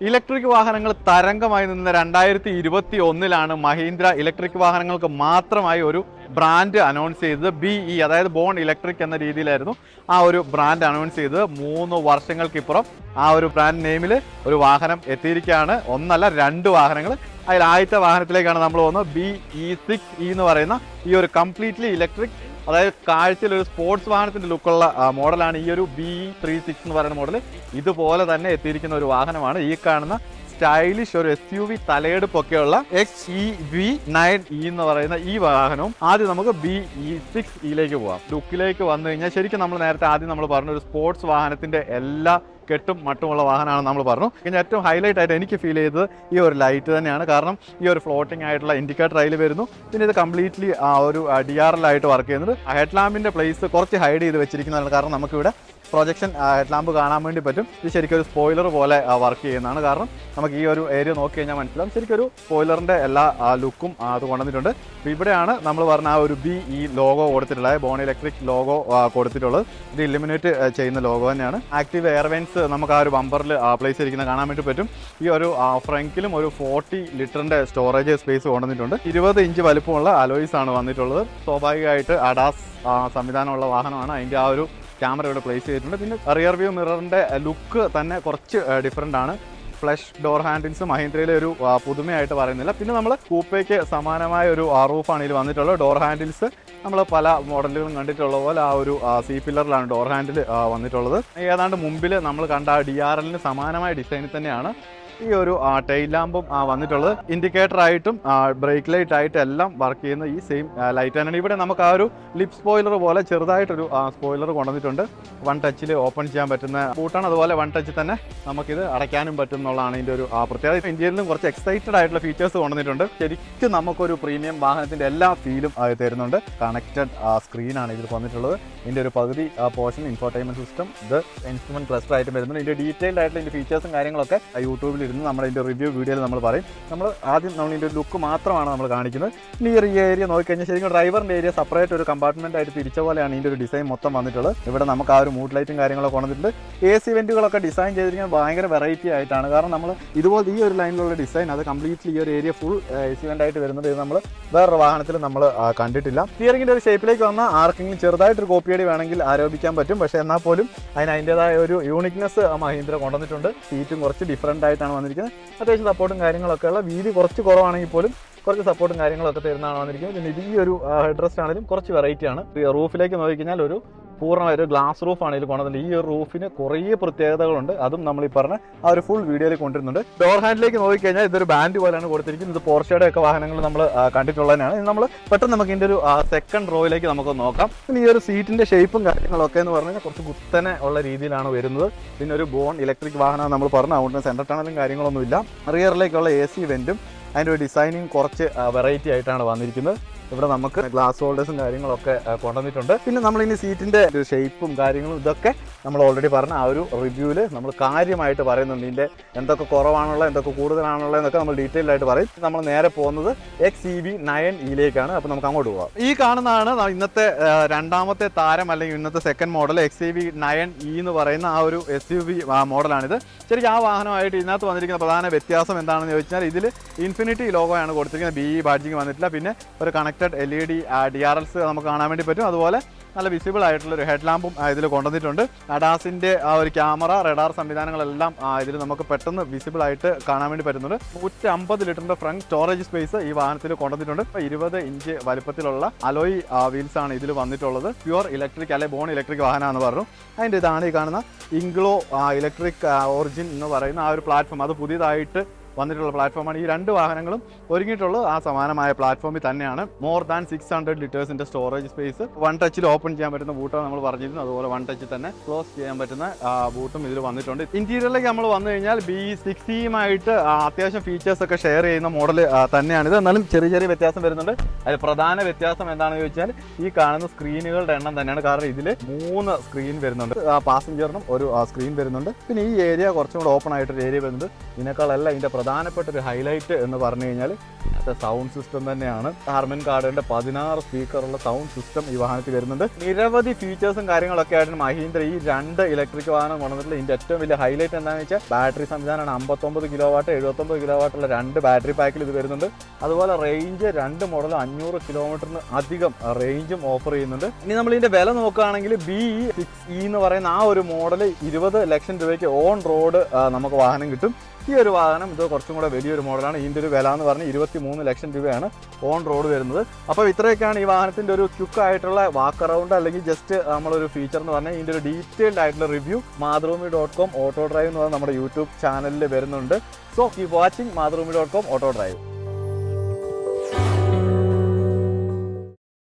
Electric വാഹനങ്ങൾ തരംഗമായി നിന്ന രണ്ടായിരത്തി ഇരുപത്തി ഒന്നിലാണ് മഹീന്ദ്ര ഇലക്ട്രിക് വാഹനങ്ങൾക്ക് മാത്രമായി ഒരു ബ്രാൻഡ് അനൗൺസ് ചെയ്തത് ബി ഇ അതായത് ബോൺ ഇലക്ട്രിക് എന്ന രീതിയിലായിരുന്നു ആ ഒരു ബ്രാൻഡ് അനൗൺസ് ചെയ്തത്. മൂന്ന് വർഷങ്ങൾക്കിപ്പുറം ആ ഒരു ബ്രാൻഡ് നെയിമിൽ ഒരു വാഹനം എത്തിയിരിക്കുകയാണ്. ഒന്നല്ല രണ്ട് വാഹനങ്ങൾ അതിൽ ആദ്യത്തെ വാഹനത്തിലേക്കാണ് നമ്മൾ പോകുന്നത്. ബി ഇ സിക്സ് ഇ എന്ന് പറയുന്ന ഈ ഒരു കംപ്ലീറ്റ്ലി ഇലക്ട്രിക് അതായത് കാഴ്ചയിൽ ഒരു സ്പോർട്സ് വാഹനത്തിന്റെ ലുക്കുള്ള മോഡലാണ് ഈ ഒരു ബി ത്രീ സിക്സ് എന്ന് പറയുന്ന മോഡൽ ഇതുപോലെ തന്നെ എത്തിയിരിക്കുന്ന ഒരു വാഹനമാണ് ഈ കാണുന്ന സ്റ്റൈലിഷ് ഒരു S U V തലയെടുപ്പൊക്കെയുള്ള X E V nine E എന്ന് പറയുന്ന ഈ വാഹനവും ആദ്യം നമുക്ക് ബി ഇ സിക്സ് ഇയിലേക്ക് പോവാം. ലുക്കിലേക്ക് വന്നു കഴിഞ്ഞാൽ ശരിക്കും നമ്മൾ നേരത്തെ ആദ്യം നമ്മൾ പറഞ്ഞ ഒരു സ്പോർട്സ് വാഹനത്തിന്റെ എല്ലാ കെട്ടും മട്ടുമുള്ള വാഹനമാണ് നമ്മൾ പറഞ്ഞു. പിന്നെ ഏറ്റവും ഹൈലൈറ്റ് ആയിട്ട് എനിക്ക് ഫീൽ ചെയ്തത് ഈ ഒരു ലൈറ്റ് തന്നെയാണ്. കാരണം ഈ ഒരു ഫ്ലോട്ടിംഗ് ആയിട്ടുള്ള ഇൻഡിക്കേറ്റർ അതിൽ വരുന്നു. പിന്നെ ഇത് കംപ്ലീറ്റ്ലി ആ ഒരു ഡി ആർ എൽ ആയിട്ട് വർക്ക് ചെയ്യുന്നത്. ഹെഡ് ലാമ്പിന്റെ പ്ലേസ് കുറച്ച് ഹൈഡ് ചെയ്ത് വെച്ചിരിക്കുന്നതാണ് കാരണം നമുക്കിവിടെ പ്രൊജക്ഷൻ ഹെഡ് ലാമ്പ് കാണാൻ വേണ്ടി പറ്റും. ഇത് ശരിക്കും ഒരു സ്പോയിലർ പോലെ വർക്ക് ചെയ്യുന്നതാണ്. കാരണം നമുക്ക് ഈ ഒരു ഏരിയ നോക്കി കഴിഞ്ഞാൽ മനസ്സിലാവും. ശരിക്കും ഒരു സ്പോയിലറിന്റെ എല്ലാ ലുക്കും അത് കൊണ്ടുവന്നിട്ടുണ്ട്. അപ്പോൾ ഇവിടെയാണ് നമ്മൾ പറഞ്ഞ ആ ഒരു ബി ഈ ലോഗോ കൊടുത്തിട്ടുള്ളത്. ബോൺ ഇലക്ട്രിക് ലോഗോ കൊടുത്തിട്ടുള്ളത്. ഇത് ഇലിമിനേറ്റ് ചെയ്യുന്ന ലോഗോ തന്നെയാണ്. ആക്റ്റീവ് എയർവെൻസ് നമുക്ക് ആ ഒരു ബമ്പറിൽ പ്ലേസ് ചെയ്തിരിക്കുന്നത് കാണാൻ വേണ്ടി പറ്റും. ഈ ഒരു ഫ്രങ്കിലും ഒരു ഫോർട്ടി ലിറ്ററിന്റെ സ്റ്റോറേജ് സ്പേസ് കൊണ്ടുവന്നിട്ടുണ്ട്. ഇരുപത് ഇഞ്ച് വലുപ്പമുള്ള അലോയ്സ് ആണ് വന്നിട്ടുള്ളത്. സ്വാഭാവികമായിട്ട് അഡാസ് സംവിധാനമുള്ള വാഹനമാണ്. അതിന്റെ ആ ഒരു ക്യാമറ ഇവിടെ പ്ലേസ് ചെയ്തിട്ടുണ്ട്. പിന്നെ റിയർ വ്യൂ മിററിന്റെ ലുക്ക് തന്നെ കുറച്ച് ഡിഫറെന്റ് ആണ്. ഫ്ലഷ് ഡോർ ഹാൻഡിൽസ് മഹീന്ദ്രയിലെ ഒരു പുതുമയായിട്ട് പറയുന്നില്ല. പിന്നെ നമ്മൾ കൂപ്പയ്ക്ക് സമാനമായ ഒരു റൂഫാണ് ഇതിൽ വന്നിട്ടുള്ളത്. ഡോർ ഹാൻഡിൽസ് നമ്മൾ പല മോഡലുകളും കണ്ടിട്ടുള്ള പോലെ ആ ഒരു സി പില്ലറിലാണ് ഡോർ ഹാൻഡിൽ വന്നിട്ടുള്ളത്. ഏതാണ്ട് മുമ്പിൽ നമ്മൾ കണ്ട ഡി ആർ എല്ലിന് സമാനമായ ഡിസൈനിൽ തന്നെയാണ്. ഈ ഒരു ടൈൽ ലാമ്പും വന്നിട്ടുള്ളത്. ഇൻഡിക്കേറ്റർ ആയിട്ടും ബ്രേക്ക് ലൈറ്റ് ആയിട്ടും എല്ലാം വർക്ക് ചെയ്യുന്ന ഈ സെയിം ലൈറ്റ് തന്നെയാണ് ഇവിടെ നമുക്ക് ആ ഒരു ലിപ് സ്പോയിലർ പോലെ ചെറുതായിട്ടൊരു സ്പോയിലർ കൊണ്ടുവന്നിട്ടുണ്ട്. വൺ ടച്ചിൽ ഓപ്പൺ ചെയ്യാൻ പറ്റുന്ന ബൂട്ടാണ് അതുപോലെ വൺ ടച്ചിൽ തന്നെ നമുക്കിത് അടയ്ക്കാനും പറ്റും എന്നുള്ളതാണ് ഇതിന്റെ ഒരു പ്രത്യേകത. ഇന്ത്യയിലും കുറച്ച് എക്സൈറ്റഡ് ആയിട്ടുള്ള ഫീച്ചേഴ്സ് കൊണ്ടുവന്നിട്ടുണ്ട്. ശരിക്കും നമുക്കൊരു പ്രീമിയം വാഹനത്തിന്റെ എല്ലാ ഫീലും തരുന്നുണ്ട്. കണക്റ്റഡ് സ്ക്രീനാണ് ഇതിൽ വന്നിട്ടുള്ളത്. ഇതിന്റെ ഒരു പകുതി പോർഷൻ ഇൻഫോർട്ടൈൻമെന്റ് സിസ്റ്റം ഇത് ഇൻസ്ട്രുമെന്റ് ക്ലസ്റ്റർ ആയിട്ട് വരുന്നുണ്ട്. ഇതിന്റെ ഡീറ്റെയിൽഡ് ആയിട്ടുള്ള ഇതിന്റെ ഫീച്ചേഴ്സും കാര്യങ്ങളൊക്കെ യൂട്യൂബിൽ ഇരുന്ന് നമ്മുടെ ഇതിന്റെ റിവ്യൂ വീഡിയോയിൽ നമ്മൾ പറയും. നമ്മൾ ആദ്യം നമ്മൾ ഇതിന്റെ ലുക്ക് മാത്രമാണ് നമ്മൾ കാണിക്കുന്നത്. ഇനി ഈ ഏരിയ നോക്കിക്കഴിഞ്ഞാൽ ശരിക്കും ഡ്രൈവറിന്റെ ഏരിയ സെപ്പറേറ്റ് ഒരു കമ്പാർട്ട്മെന്റ് ആയിട്ട് തിരിച്ച പോലെയാണ് ഇതിന്റെ ഒരു ഡിസൈൻ മൊത്തം വന്നിട്ടുള്ളത്. ഇവിടെ നമുക്ക് ആ ഒരു മൂഡ് ലൈറ്റും കാര്യങ്ങളൊക്കെ കൊണ്ടിട്ടുണ്ട് എ സി വെന്റുകളൊക്കെ ഡിസൈൻ ചെയ്തിരിക്കുന്നത് ഭയങ്കര വെറൈറ്റി ആയിട്ടാണ്. കാരണം നമ്മൾ ഇതുപോലെ ഈ ഒരു ലൈനിലുള്ള ഡിസൈൻ അത് കംപ്ലീറ്റ്ലി ഈ ഒരു ഏരിയ ഫുൾ എ സി വെന്റായിട്ട് വരുന്നത് ഇത് നമ്മൾ വേറൊരു വാഹനത്തിൽ നമ്മൾ കണ്ടിട്ടില്ല. സ്റ്റിയറിങ്ങിന്റെ ഒരു ഷേപ്പിലേക്ക് വന്ന ആർക്കെങ്കിലും ചെറുതായിട്ടൊരു കോപ്പിയടി വേണമെങ്കിൽ ആരോപിക്കാൻ പറ്റും. പക്ഷേ എന്നാൽ പോലും അതിന് അതിന്റെതായ ഒരു യൂണിക്നെസ് മഹീന്ദ്ര കൊണ്ടുവന്നിട്ടുണ്ട്. സീറ്റും കുറച്ച് ഡിഫറെന്റ് ആയിട്ടാണ് വന്നിരിക്കുന്നത്. അത്യാവശ്യം സപ്പോർട്ടും കാര്യങ്ങളൊക്കെ ഉള്ള വീതി കുറച്ച് കുറവാണെങ്കിൽ പോലും കുറച്ച് സപ്പോർട്ടും കാര്യങ്ങളൊക്കെ തരുന്നതാണ് വന്നിരിക്കുന്നത്. പിന്നെ ഈ ഒരു ഹെഡ് റെസ്റ്റ് ആണെങ്കിലും കുറച്ച് വെറൈറ്റി ആണ്. റൂഫിലേക്ക് നോക്കിക്കഴിഞ്ഞാൽ ഒരു പൂർണമായ ഒരു ഗ്ലാസ് റൂഫാണ് ഇതിൽ കൊണ്ടുവന്നത്. ഈ ഒരു റൂഫിന് കുറേ പ്രത്യേകതകളുണ്ട്. അതും നമ്മൾ ഈ പറഞ്ഞ ആ ഒരു ഫുൾ വീഡിയോയിൽ കൊണ്ടുവരുന്നുണ്ട് ഡോർ ഹാൻഡിലേക്ക് നോക്കിക്കഴിഞ്ഞാൽ ഇതൊരു ബാൻഡ് പോലെയാണ് കൊടുത്തിരിക്കുന്നത്. ഇത് പോർച്ചയുടെ ഒക്കെ വാഹനങ്ങൾ നമ്മൾ കണ്ടിട്ടുള്ളതിനാണ്. ഇത് നമ്മൾ പെട്ടെന്ന് നമുക്ക് ഇതിന്റെ ഒരു സെക്കൻഡ് റോയിലേക്ക് നമുക്ക് നോക്കാം. പിന്നെ ഈ ഒരു സീറ്റിന്റെ ഷേപ്പും കാര്യങ്ങളൊക്കെ എന്ന് പറഞ്ഞാൽ കുറച്ച് കുത്തനെ ഉള്ള രീതിയിലാണ് വരുന്നത്. പിന്നെ ഒരു ബോൺ ഇലക്ട്രിക് വാഹനം നമ്മൾ പറഞ്ഞു അതുകൊണ്ട് സെന്റർ ടണലും കാര്യങ്ങളൊന്നുമില്ല. റിയറിലേക്കുള്ള എ സി വെന്റും അതിന്റെ ഒരു ഡിസൈനിങ് കുറച്ച് വെറൈറ്റി ആയിട്ടാണ് വന്നിരിക്കുന്നത്. ഇവിടെ നമുക്ക് ഗ്ലാസ് ഹോൾഡേഴ്സും കാര്യങ്ങളൊക്കെ കൊണ്ടുവന്നിട്ടുണ്ട്. പിന്നെ നമ്മൾ ഇനി സീറ്റിന്റെ ഷേപ്പും കാര്യങ്ങളും ഇതൊക്കെ നമ്മൾ ഓൾറെഡി പറഞ്ഞ ആ ഒരു റിവ്യൂവിൽ നമ്മൾ കാര്യമായിട്ട് പറയുന്നുണ്ട്. ഇതിന്റെ എന്തൊക്കെ കുറവാണുള്ളത് എന്തൊക്കെ കൂടുതലാണുള്ള എന്നൊക്കെ നമ്മൾ ഡീറ്റെയിൽ ആയിട്ട് പറയും. നമ്മൾ നേരെ പോകുന്നത് എക്സ് ഇ വി നയൻ ഇയിലേക്കാണ്. അപ്പോൾ നമുക്ക് അങ്ങോട്ട് പോകാം ഈ കാണുന്നതാണ് ഇന്നത്തെ രണ്ടാമത്തെ താരം അല്ലെങ്കിൽ ഇന്നത്തെ second model X E V nine E എന്ന് പറയുന്ന ആ ഒരു എസ് യു വി മോഡലാണിത്. ശരിക്കും ആ വാഹനമായിട്ട് ഇതിനകത്ത് വന്നിരിക്കുന്ന പ്രധാന വ്യത്യാസം എന്താണെന്ന് ചോദിച്ചാൽ ഇതിൽ ഇൻഫിനിറ്റി ലോഗോയാണ് കൊടുത്തിരിക്കുന്നത്. ബി ഇ ബാഡ്ജിങ് വന്നിട്ടില്ല. പിന്നെ ഒരു connected L E D D R Ls നമുക്ക് കാണാൻ വേണ്ടി പറ്റും. അതുപോലെ നല്ല വിസിബിൾ ആയിട്ടുള്ള ഒരു ഹെഡ് ലാമ്പും ഇതിൽ കൊണ്ടുവന്നിട്ടുണ്ട്. അഡാസിന്റെ ആ ഒരു ക്യാമറ റഡാർ സംവിധാനങ്ങളെല്ലാം ഇതിൽ നമുക്ക് പെട്ടെന്ന് വിസിബിൾ ആയിട്ട് കാണാൻ വേണ്ടി പറ്റുന്നുണ്ട്. നൂറ്റി അമ്പത് ലിറ്ററിന്റെ ഫ്രണ്ട് സ്റ്റോറേജ് സ്പേസ് ഈ വാഹനത്തിൽ കൊണ്ടുവന്നിട്ടുണ്ട്. ഇപ്പോൾ ഇരുപത് ഇഞ്ച് വലുപ്പത്തിലുള്ള അലോയ് വീൽസ് ആണ് ഇതിൽ വന്നിട്ടുള്ളത്. പ്യുവർ ഇലക്ട്രിക് അല്ലെ ബോൺ ഇലക്ട്രിക് വാഹനമാണെന്ന് പറഞ്ഞു. അതിന്റെ ഇതാണ് ഈ കാണുന്ന ഇംഗ്ലോ ഇലക്ട്രിക് ഒറിജിൻ എന്ന് പറയുന്ന ആ ഒരു പ്ലാറ്റ്ഫോം അത് പുതിയതായിട്ട് വന്നിട്ടുള്ള പ്ലാറ്റ്ഫോമാണ് ഈ രണ്ട് വാഹനങ്ങളും ഒരുങ്ങിയിട്ടുള്ളത് ആ സമാനമായ പ്ലാറ്റ്ഫോമിൽ തന്നെയാണ്. മോർ ദാൻ സിക്സ് ഹൺഡ്രഡ് ലിറ്റേഴ്സിന്റെ സ്റ്റോറേജ് സ്പേസ് വൺ ടച്ചിൽ ഓപ്പൺ ചെയ്യാൻ പറ്റുന്ന ബൂട്ടാണ് നമ്മൾ പറഞ്ഞിരുന്നത്. അതുപോലെ വൺ ടച്ചിൽ തന്നെ ക്ലോസ് ചെയ്യാൻ പറ്റുന്ന ബൂട്ടും ഇതിൽ വന്നിട്ടുണ്ട്. ഇന്റീരിയറിലേക്ക് നമ്മൾ വന്നു കഴിഞ്ഞാൽ ബി സിക്സിയുമായിട്ട് അത്യാവശ്യം ഫീച്ചേഴ്സ് ഒക്കെ ഷെയർ ചെയ്യുന്ന മോഡൽ തന്നെയാണിത് എന്നാലും ചെറിയ ചെറിയ വ്യത്യാസം വരുന്നുണ്ട്. അതിൽ പ്രധാന വ്യത്യാസം എന്താണെന്ന് ചോദിച്ചാൽ ഈ കാണുന്ന സ്ക്രീനുകളുടെ എണ്ണം തന്നെയാണ്. കാരണം ഇതിൽ മൂന്ന് സ്ക്രീൻ വരുന്നുണ്ട്. പാസഞ്ചറിനും ഒരു സ്ക്രീൻ വരുന്നുണ്ട്. പിന്നെ ഈ ഏരിയ കുറച്ചും കൂടെ ഓപ്പൺ ആയിട്ടൊരു ഏരിയ വരുന്നുണ്ട്. ഇതിനേക്കാളല്ല ഇതിന്റെ പ്രധാനപ്പെട്ട ഒരു ഹൈലൈറ്റ് എന്ന് പറഞ്ഞു കഴിഞ്ഞാൽ അത് സൗണ്ട് സിസ്റ്റം തന്നെയാണ്. ഹാർമൻ കാർഡിന്റെ പതിനാറ് സ്പീക്കറുള്ള സൗണ്ട് സിസ്റ്റം ഈ വാഹനത്തിൽ വരുന്നുണ്ട്. നിരവധി ഫീച്ചേഴ്സും കാര്യങ്ങളൊക്കെ ആയിട്ട് മഹീന്ദ്ര ഈ രണ്ട് ഇലക്ട്രിക് വാഹനം കൊണ്ടുവന്നിട്ടുള്ള ഇതിന്റെ ഏറ്റവും വലിയ ഹൈലൈറ്റ് എന്താണെന്ന് വെച്ചാൽ ബാറ്ററി സംവിധാനമാണ്. അമ്പത്തൊമ്പത് കിലോ വാട്ട് എഴുപത്തൊമ്പത് കിലോ വാട്ടുള്ള രണ്ട് ബാറ്ററി പാക്കിൽ ഇത് വരുന്നുണ്ട്. അതുപോലെ റേഞ്ച് രണ്ട് മോഡൽ അഞ്ഞൂറ് കിലോമീറ്ററിന് അധികം റേഞ്ചും ഓഫർ ചെയ്യുന്നുണ്ട്. ഇനി നമ്മൾ ഇതിന്റെ വില നോക്കുകയാണെങ്കിൽ ബി സിക്സ് ഇ എന്ന് പറയുന്ന ആ ഒരു മോഡൽ ഇരുപത് ലക്ഷം രൂപയ്ക്ക് ഓൺ റോഡ് നമുക്ക് വാഹനം കിട്ടും. ഈ ഒരു വാഹനം ഇത് കുറച്ചും കൂടെ വലിയൊരു മോഡലാണ്. ഇതിന്റെ ഒരു വില എന്ന് പറഞ്ഞാൽ ഇരുപത്തി മൂന്ന് ലക്ഷം രൂപയാണ് ഓൺ റോഡ് വരുന്നത്. അപ്പോൾ ഇത്രയൊക്കെയാണ് ഈ വാഹനത്തിന്റെ ഒരു ക്യുക്ക് ആയിട്ടുള്ള വാക്ക് റൗണ്ട് അല്ലെങ്കിൽ ജസ്റ്റ് നമ്മളൊരു ഫീച്ചർ എന്ന് പറഞ്ഞാൽ ഇതിന്റെ ഒരു ഡീറ്റെയിൽഡ് ആയിട്ടുള്ള review Mathrubhumi dot com auto drive എന്ന് പറഞ്ഞാൽ നമ്മുടെ യൂട്യൂബ് ചാനലിൽ വരുന്നുണ്ട്. സോ ഈ watching Mathrubhumi dot com auto drive